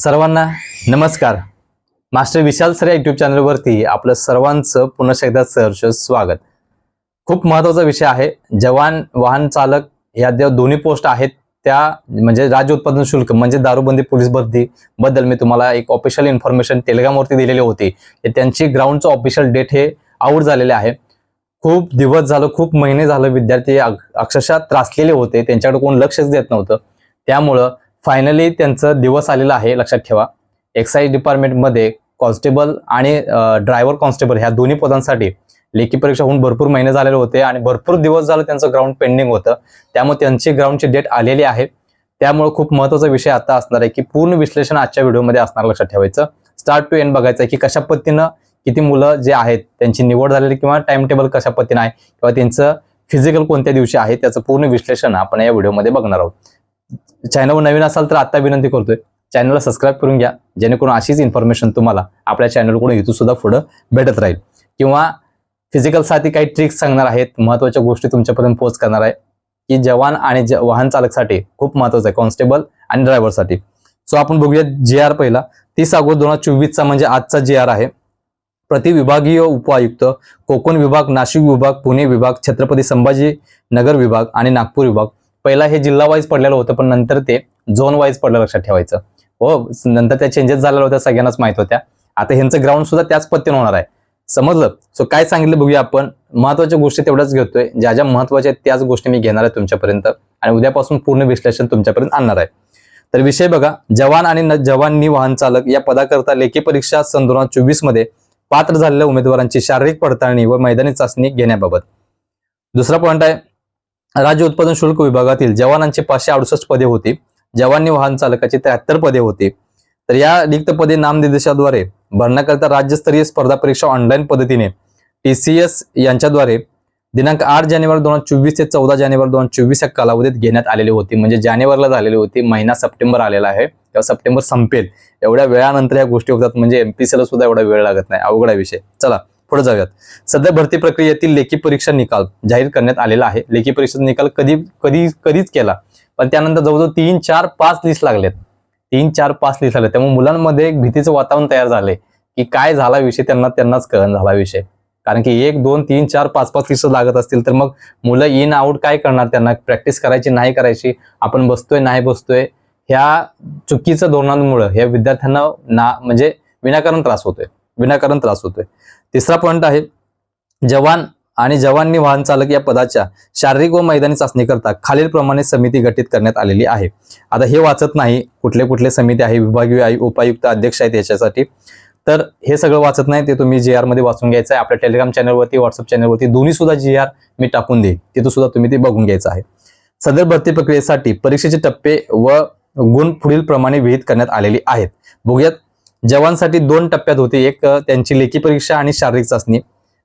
सर्वांना नमस्कार. Master Vishal sir या युट्यूब चॅनलवरती आपलं सर्वांचं पुन्हा एकदा सहर्ष स्वागत. खूप महत्त्वाचा विषय आहे जवान वाहन चालक या ज्या दोन्ही पोस्ट आहेत त्या म्हणजे राज्य उत्पादन शुल्क म्हणजे दारूबंदी पोलीस भरती बद्दल मी तुम्हाला एक ऑफिशियल इन्फॉर्मेशन टेलिग्रामवरती दिलेली होती. त्यांची ग्राउंडचं ऑफिशियल डेट हे आऊट झालेले आहे. खूप दिवस झालं खूप महिने झालं विद्यार्थी अक्षरशः त्रासलेले होते त्यांच्याकडे कोण लक्षच देत नव्हतं. त्यामुळं फायनली त्यांचं दिवस आलेला आहे लक्षात ठेवा. एक्साईज डिपार्टमेंटमध्ये कॉन्स्टेबल आणि ड्रायव्हर कॉन्स्टेबल ह्या दोन्ही पदांसाठी लेखी परीक्षा होऊन भरपूर महिने झालेले होते आणि भरपूर दिवस झालं त्यांचं ग्राउंड पेंडिंग होतं. त्यामुळे त्यांची ग्राउंडची डेट आलेली आहे. त्यामुळे खूप महत्त्वाचा विषय आता असणार आहे की पूर्ण विश्लेषण आजच्या व्हिडिओमध्ये असणार लक्षात ठेवायचं. स्टार्ट टू एंड बघायचं आहे की कशा पद्धतीनं किती मुलं जे आहेत त्यांची निवड झालेली किंवा टाइम टेबल कशा पद्धतीनं आहे किंवा त्यांचं फिजिकल कोणत्या दिवशी आहे त्याचं पूर्ण विश्लेषण आपण या व्हिडिओमध्ये बघणार आहोत. चॅनलवर नवीन असाल तर आत्ता विनंती करतोय चॅनलला सबस्क्राईब करून घ्या. जेणेकरून अशीच इन्फॉर्मेशन तुम्हाला आपल्या चॅनलकडून इथून सुद्धा पुढं भेटत राहील. किंवा फिजिकलसाठी काही ट्रिक्स सांगणार आहेत महत्त्वाच्या गोष्टी तुमच्यापर्यंत पोच करणार आहे की जवान आणि ज- वाहन चालकसाठी खूप महत्वाचं आहे कॉन्स्टेबल आणि ड्रायव्हरसाठी सो आपण बघूया जे आर पहिला. तीस ऑगस्ट दोन हजार चोवीसचा म्हणजे आजचा जे आर आहे. प्रति विभागीय उपायुक्त कोकण विभाग नाशिक विभाग पुणे विभाग छत्रपती संभाजी नगर विभाग आणि नागपूर विभाग. पहिला हे जिल्हा वाईज पडलेलं होतं पण नंतर ते झोन वाईज पडलं लक्षात ठेवायचं. हो नंतर त्या चेंजेस झालेल्या होत्या सगळ्यांनाच माहीत होत्या. आता ह्यांचं ग्राउंड सुद्धा त्याच पत्तीनं होणार आहे. समजलं? सो काय सांगितलं बघूया आपण. महत्त्वाच्या गोष्टी तेवढ्याच घेतोय. ज्या ज्या महत्त्वाच्या आहेत त्याच गोष्टी मी घेणार आहे तुमच्यापर्यंत. आणि उद्यापासून पूर्ण विश्लेषण तुमच्यापर्यंत आणणार आहे. तर विषय बघा जवान आणि जवाननी जवानी वाहन चालक या पदाकरता लेखी परीक्षा सन दोन हजार चोवीसमध्ये पात्र झालेल्या उमेदवारांची शारीरिक पडताळणी व मैदानी चाचणी घेण्याबाबत. दुसरा पॉईंट आहे राज्य उत्पादन शुल्क विभागातील जवानांचे पाचशे अडुसष्ट पदे होती. जवानी वाहन चालकाची त्र्याहत्तर पदे होती. तर या रिक्त पदे नामनिर्देशाद्वारे भरण्याकरिता राज्यस्तरीय स्पर्धा परीक्षा ऑनलाईन पद्धतीने टीसीएस यांच्याद्वारे दिनांक आठ जानेवारी दोन हजार चोवीस ते चौदा जानेवारी दोन हजार चोवीस या कालावधीत घेण्यात आलेली होती. म्हणजे जानेवारीला झालेली होती. महिना सप्टेंबर आलेला आहे. तेव्हा सप्टेंबर संपेल. एवढ्या वेळानंतर या गोष्टी होतात. म्हणजे एमपीसीला सुद्धा एवढा वेळ लागत नाही. अवघड विषय. चला. पुढे जाऊयात. सध्या भरती प्रक्रियेतील लेखी परीक्षा निकाल जाहीर करण्यात आलेला आहे. लेखी परीक्षेचा निकाल कधी कधी कधीच केला. पण त्यानंतर जवळजवळ तीन चार पाच लिस्ट लागलेत. तीन चार पाच लिस्ट लागले त्यामुळे मुलांमध्ये एक भीतीचं वातावरण तयार झालंय की काय झाला विषय त्यांना त्यांनाच कळण झाला विषय. कारण की एक दोन तीन चार पाच पाच लिस्ट लागत असतील तर मग मुलं इन आउट काय करणार त्यांना? प्रॅक्टिस करायची नाही करायची? आपण बसतोय नाही बसतोय? ह्या चुकीचं धोरणांमुळे ह्या विद्यार्थ्यांना ना म्हणजे विनाकारण त्रास होतोय. विनाकारण त्रास होतोय. तिसरा पॉईंट आहे जवान आणि जवानी वाहन चालक या पदाच्या शारीरिक व मैदानी चाचणी करता खालीलप्रमाणे समिती गठीत करण्यात आलेली आहे. आता हे वाचत नाही कुठले कुठले समिती आहे विभागीय आयु- उपायुक्त अध्यक्ष आहेत याच्यासाठी. तर हे सगळं वाचत नाही ते तुम्ही जी आरमध्ये वाचून घ्यायचं आहे. आपल्या टेलिग्राम चॅनलवरती व्हॉट्सअप चॅनलवरती दोन्ही सुद्धा जी आर मी टाकून देईन. तिथं सुद्धा तुम्ही ते बघून घ्यायचं आहे. सदर भरती प्रक्रियेसाठी परीक्षेचे टप्पे व गुण पुढील प्रमाणे विहित करण्यात आलेली आहेत. बघूयात जवानसाठी दोन टप्प्यात होती. एक त्यांची लेखी परीक्षा आणि शारीरिक चाचणी.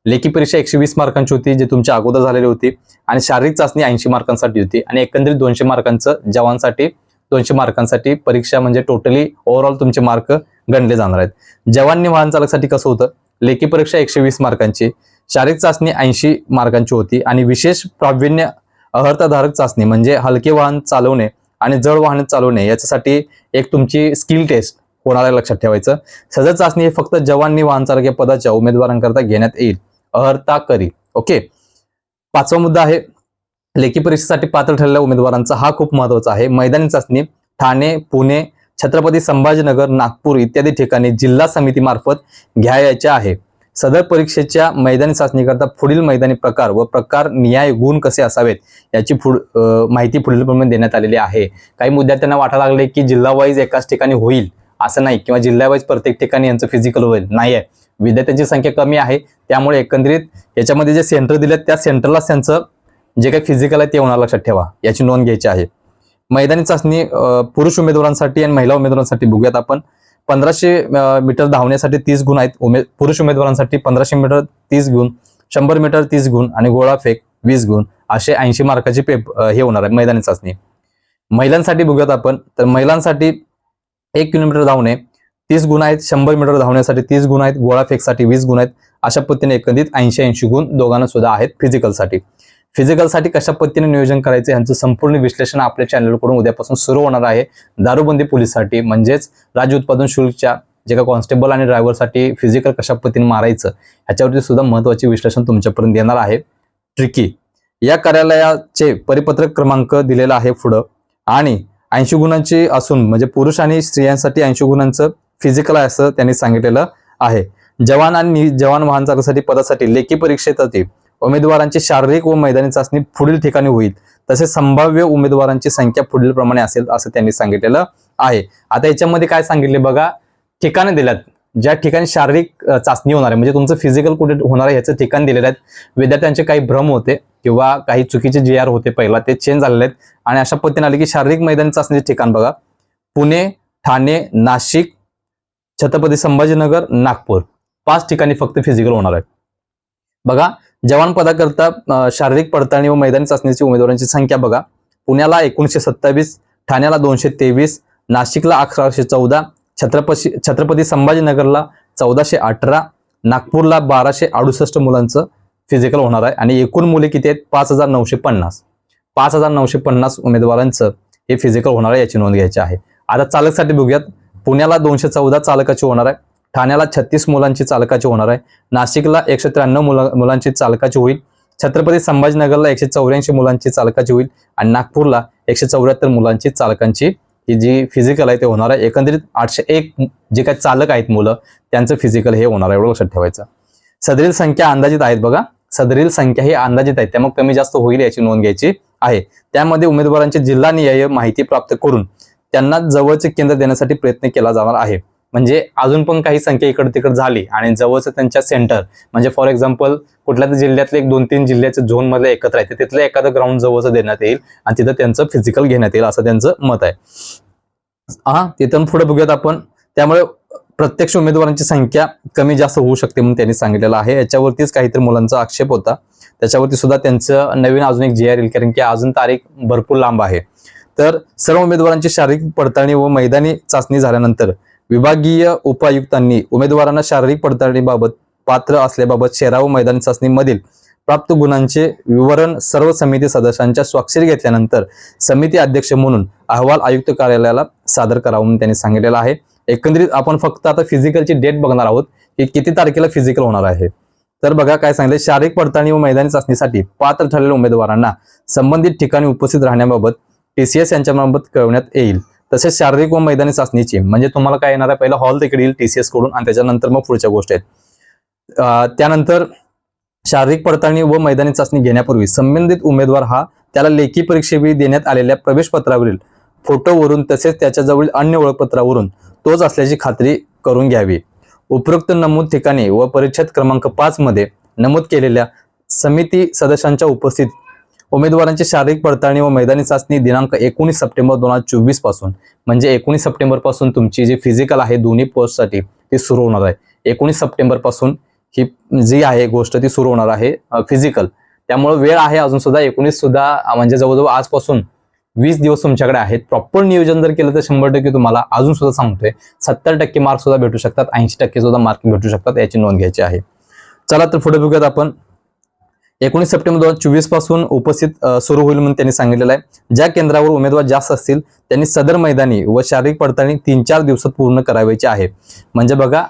लेखी परीक्षा एकशे वीस मार्कांची होती जी तुमच्या अगोदर झालेली होती. आणि शारीरिक चाचणी ऐंशी मार्कांसाठी होती. आणि एकंदरीत दोनशे मार्कांचं जवानसाठी दोनशे मार्कांसाठी परीक्षा म्हणजे टोटली ओव्हरऑल तुमचे मार्क गणले जाणार आहेत. जवाननी वाहन चालकसाठी कसं होतं? लेखी परीक्षा एकशे वीस मार्कांची शारीरिक चाचणी ऐंशी मार्कांची होती. आणि विशेष प्रावीण्य अहर्ताधारक चाचणी म्हणजे हलके वाहन चालवणे आणि जड वाहन चालवणे याच्यासाठी एक तुमची स्किल टेस्ट होणार आहे लक्षात ठेवायचं? सदर चाचणी हे फक्त जवानी वाहन चालक या पदाच्या उमेदवारांकरता घेण्यात येईल. अहर्ता करी. ओके? पाचवा मुद्दा आहे. लेखी परीक्षेसाठी पात्र ठरलेल्या उमेदवारांचा हा खूप महत्त्वाचा आहे. मैदानी चाचणी ठाणे पुणे छत्रपती संभाजीनगर नागपूर इत्यादी ठिकाणी जिल्हा समितीमार्फत घ्यायच्या आहे. सदर परीक्षेच्या मैदानी चाचणीकरता पुढील मैदानी प्रकार व प्रकार न्याय गुण कसे असावेत याची पुढ माहिती माहिती पुढीलप्रमाणे देण्यात आलेली आहे. काही विद्यार्थ्यांना वाटायला लागले की जिल्हा वाईज एकाच ठिकाणी होईल. असं नाही. किंवा जिल्ह्यावाईज प्रत्येक ठिकाणी यांचं फिजिकल होईल. नाही आहे विद्यार्थ्यांची संख्या कमी आहे. त्यामुळे एकंदरीत याच्यामध्ये जे सेंटर दिलेत त्या सेंटरलाच त्यांचं जे काही फिजिकल आहे ते होणार लक्षात ठेवा. याची नोंद घ्यायची आहे. मैदानी चाचणी पुरुष उमेदवारांसाठी आणि महिला उमेदवारांसाठी बघूयात आपण. पंधराशे मीटर धावण्यासाठी तीस गुण आहेत. उमे पुरुष उमेदवारांसाठी पंधराशे मीटर तीस गुण शंभर मीटर तीस गुण आणि गोळा फेक वीस गुण असे ऐंशी मार्काचे पेप हे होणार आहे मैदानी चाचणी. महिलांसाठी बघूयात आपण. तर महिलांसाठी एक किलोमीटर धावणे तीस गुण आहेत शंभर मीटर धावण्यासाठी तीस गुण आहेत गोळा फेकसाठी वीस गुण आहेत अशा पद्धतीने एकंदरीत ऐंशी ऐंशी गुण दोघांना सुद्धा आहेत फिजिकलसाठी फिजिकलसाठी कशा पद्धतीने नियोजन करायचं यांचं संपूर्ण विश्लेषण आपल्या चॅनलकडून उद्यापासून सुरू होणार आहे. दारूबंदी पोलीससाठी म्हणजेच राज्य उत्पादन शुल्कच्या जे का कॉन्स्टेबल आणि ड्रायव्हरसाठी फिजिकल कशा पद्धतीने मारायचं ह्याच्यावरती सुद्धा महत्त्वाचे विश्लेषण तुमच्यापर्यंत येणार आहे. ट्रिकी या कार्यालयाचे परिपत्रक क्रमांक दिलेला आहे पुढं. आणि ऐंशी गुणांची असून म्हणजे पुरुष आणि स्त्रियांसाठी ऐंशी गुणांचं फिजिकल आहे असं त्यांनी सांगितलेलं आहे. जवान आणि जवान वाहन चालकासाठी पदासाठी लेखी परीक्षेसाठी उमेदवारांची शारीरिक व मैदानी चाचणी पुढील ठिकाणी होईल. तसेच संभाव्य उमेदवारांची संख्या पुढील प्रमाणे असेल असं त्यांनी सांगितलेलं आहे. आता याच्यामध्ये काय सांगितले बघा? ठिकाणे दिल्यात. ज्या ठिकाणी शारीरिक चाचणी होणार आहे म्हणजे तुमचं फिजिकल कुठे होणार आहे याचं ठिकाण दिलेलं आहेत. विद्यार्थ्यांचे काही भ्रम होते किंवा काही चुकीचे जे आर होते पहिला ते चेंज झालेले आहेत. आणि अशा पद्धतीने आले की शारीरिक मैदानी चाचणीचे ठिकाण बघा. पुणे ठाणे नाशिक छत्रपती संभाजीनगर नागपूर. पाच ठिकाणी फक्त फिजिकल होणार आहे बघा जवान पदाकरता शारीरिक पडताळणी व मैदानी चाचणीची उमेदवारांची संख्या बघा. पुण्याला एकोणीसशे सत्तावीस ठाण्याला दोनशे तेवीस नाशिकला अकराशे चौदा छत्रपती छत्रपती संभाजीनगरला चौदाशे अठरा नागपूरला बाराशे अडुसष्ट मुलांचं फिजिकल होणार आहे. आणि एकूण मुले किती आहेत? पाच हजार नऊशे पन्नास. पाच हजार नऊशे पन्नास उमेदवारांचं हे फिजिकल होणार आहे याची नोंद घ्यायची आहे. आता चालकसाठी बघूयात. पुण्याला दोनशे चौदा चालकाची होणार आहे. ठाण्याला छत्तीस मुलांची चालकाची होणार आहे. नाशिकला एकशे त्र्याण्णव मुला मुलांची चालकाची होईल. छत्रपती संभाजीनगरला एकशे चौऱ्याऐंशी मुलांची चालकाची होईल. आणि नागपूरला एकशे चौऱ्याहत्तर मुलांची चालकांची की जी फिजिकल आहे ते होणार आहे. एकंदरीत आठशे एक जे काही चालक आहेत मुलं त्यांचं फिजिकल हे होणार आहे एवढं लक्षात ठेवायचं. सदरील संख्या अंदाजित आहेत बघा. सदरील संख्या ही अंदाजित आहे त्यामुळे कमी जास्त होईल याची नोंद घ्यायची आहे. त्यामध्ये उमेदवारांची जिल्हानिहाय माहिती प्राप्त करून त्यांना जवळचे केंद्र देण्यासाठी प्रयत्न केला जाणार आहे. म्हणजे अजून पण काही संख्या इकडे तिकडे झाली. आणि जवळचं त्यांच्या सेंटर म्हणजे फॉर एक्झाम्पल कुठल्या तरी जिल्ह्यातले एक दोन तीन जिल्ह्याचे झोनमध्ये एकत्र आहे तिथलं एखादं ग्राउंड जवळचं देण्यात येईल आणि तिथं त्यांचं फिजिकल घेण्यात येईल असं त्यांचं मत आहे. हा तिथून पुढे बघूयात आपण. त्यामुळे प्रत्यक्ष उमेदवारांची संख्या कमी जास्त होऊ शकते म्हणून त्यांनी सांगितलेलं आहे. याच्यावरतीच काहीतरी मुलांचा आक्षेप होता. त्याच्यावरती सुद्धा त्यांचं नवीन अजून एक जे आर येईल कारण की अजून तारीख भरपूर लांब आहे. तर सर्व उमेदवारांची शारीरिक पडताळणी व मैदानी चाचणी झाल्यानंतर विभागीय उपायुक्तांनी उमेदवारांना शारीरिक पडताळणीबाबत पात्र असल्याबाबत शेराव व मैदानी चाचणीमधील प्राप्त गुणांचे विवरण सर्व समिती सदस्यांच्या स्वाक्षरी घेतल्यानंतर समिती अध्यक्ष म्हणून अहवाल आयुक्त कार्यालयाला सादर करावा म्हणून त्यांनी सांगितलेलं आहे. एकंदरीत आपण फक्त आता फिजिकलची डेट बघणार आहोत की किती तारखेला फिजिकल होणार आहे. तर बघा काय सांगितलं शारीरिक पडताळणी व मैदानी चाचणीसाठी पात्र ठरलेल्या उमेदवारांना संबंधित ठिकाणी उपस्थित राहण्याबाबत टीसीएस यांच्यामार्फत कळवण्यात येईल. तसेच शारीरिक व मैदानी चाचणीची म्हणजे तुम्हाला काय येणार आहे पहिला हॉल तिकडे येईल टीसीएसकडून आणि त्याच्यानंतर मग पुढच्या गोष्टी आहेत. त्यानंतर शारीरिक पडताळणी व मैदानी चाचणी घेण्यापूर्वी संबंधित उमेदवार हा त्याला लेखी परीक्षेवेळी देण्यात आलेल्या प्रवेश पत्रावरील फोटोवरून तसेच त्याच्याजवळील अन्य ओळखपत्रावरून तोच असल्याची खात्री करून घ्यावी. उपरोक्त नमूद ठिकाणी व परिच्छेद क्रमांक पाच मध्ये नमूद केलेल्या समिती सदस्यांच्या उपस्थित उमेदवारांची शारीरिक पडताळणी व मैदानी चाचणी दिनांक एकोणीस सप्टेंबर दोन हजार चोवीसपासून. म्हणजे एकोणीस सप्टेंबरपासून तुमची जी फिजिकल आहे दोन्ही पोस्टसाठी ती सुरू होणार आहे. एकोणीस सप्टेंबरपासून ही जी आहे गोष्ट ती सुरू होणार आहे फिजिकल त्यामुळे वेळ आहे अजून सुद्धा एकोणीस सुद्धा म्हणजे जवळजवळ आजपासून वीस दिवस तुमच्याकडे आहेत. प्रॉपर नियोजन जर केलं तर शंभर टक्के तुम्हाला अजून सुद्धा सांगतोय. सत्तर टक्के मार्क सुद्धा भेटू शकतात ऐंशी टक्के सुद्धा मार्क भेटू शकतात याची नोंद घ्यायची आहे. चला तर पुढे बघूयात आपण. एकोणीस सप्टेंबर दोन हजार चोवीसपासून उपस्थित सुरू होईल म्हणून त्यांनी सांगितलेलं आहे. ज्या केंद्रावर उमेदवार जास्त असतील त्यांनी सदर मैदानी व शारीरिक पडताळणी तीन चार दिवसात पूर्ण करावायची आहे. म्हणजे बघा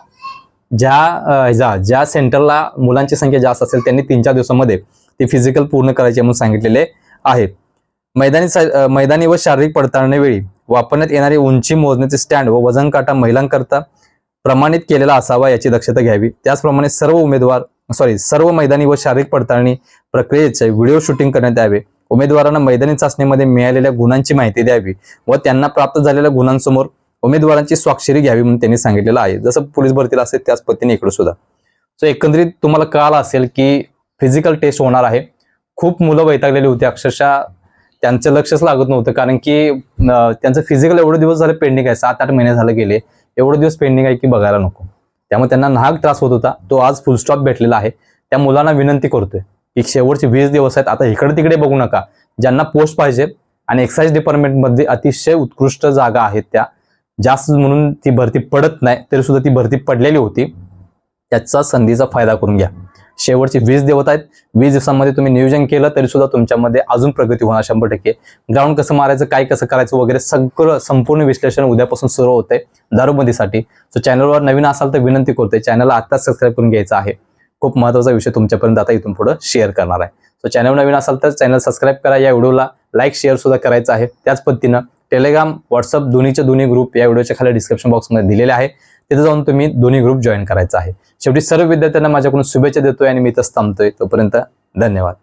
ज्या ज्या ज्या सेंटरला मुलांची संख्या जास्त असेल त्यांनी तीन चार दिवसामध्ये ती फिजिकल पूर्ण करायची म्हणून सांगितलेले आहे. मैदानी मैदानी व शारीरिक पडताळणीवेळी वापरण्यात येणारी उंची मोजण्याचे स्टँड व वजन काटा महिलांकरता प्रमाणित केलेला असावा याची दक्षता घ्यावी. त्याचप्रमाणे सर्व उमेदवार सॉरी सर्व मैदानी व शारीरिक पडताळणी प्रक्रियेचे व्हिडिओ शूटिंग करण्यात यावे. उमेदवारांना मैदानी चाचणीमध्ये मिळालेल्या गुणांची माहिती द्यावी व त्यांना प्राप्त झालेल्या गुणांसमोर उमेदवारांची स्वाक्षरी घ्यावी म्हणून त्यांनी सांगितलेलं आहे. जसं पोलीस भरतीला असेल त्याच पद्धतीने इकडे सुद्धा. सो एकंदरीत तुम्हाला कळालं असेल की फिजिकल टेस्ट होणार आहे. खूप मुलं वैतागलेली होती. अक्षरशः त्यांचं लक्षच लागत नव्हतं. कारण की त्यांचं फिजिकल एवढे दिवस झाले पेंडिंग आहे. सात आठ महिने झाले गेले. एवढे दिवस पेंडिंग आहे की बघायला नको. त्यामुळे त्यांना नाहक त्रास होत होता. तो आज फुल स्टॉप भेटलेला आहे. त्या मुलांना विनंती करतोय की शेवटचे वीस दिवस आहेत आता इकडे तिकडे बघू नका. ज्यांना पोस्ट पाहिजे आणि एक्साईज डिपार्टमेंटमध्ये अतिशय उत्कृष्ट जागा आहेत त्या जास्त म्हणून ती भरती पडत नाही तरी सुद्धा ती भरती पडलेली होती. त्याचा संधीचा फायदा करून घ्या. शेवटची वीस दिवस आहेत. वीस दिवसांमध्ये तुम्ही नियोजन केलं तरी सुद्धा तुमच्यामध्ये अजून प्रगती होणार शंभर टक्के. ग्राउंड कसं मारायचं काय कसं करायचं वगैरे सगळं संपूर्ण विश्लेषण उद्यापासून सुरू होते दारूबंदीसाठी. सो चॅनलवर नवीन असाल तर विनंती करतोय चॅनलला आत्ताच सबस्क्राईब करून घ्यायचं आहे. खूप महत्त्वाचा विषय तुमच्यापर्यंत आता इथून पुढे शेअर करणार आहे. सो चॅनल नवीन असाल तर चॅनल सबस्क्राईब करा. या व्हिडिओला लाईक शेअर सुद्धा करायचं आहे. त्याच पद्धतीनं टेलिग्राम व्हॉट्सअप दोन्हीच्या दोन्ही ग्रुप या व्हिडिओच्या खाली डिस्क्रिप्शन बॉक्समध्ये दिलेले आहे. तिथे जाऊन तुम्ही दोन्ही ग्रुप जॉईन करायचा आहे. शेवटी सर्व विद्यार्थ्यांना माझ्याकडून शुभेच्छा देतोय आणि मी इथंच थांबतोय. तोपर्यंत धन्यवाद.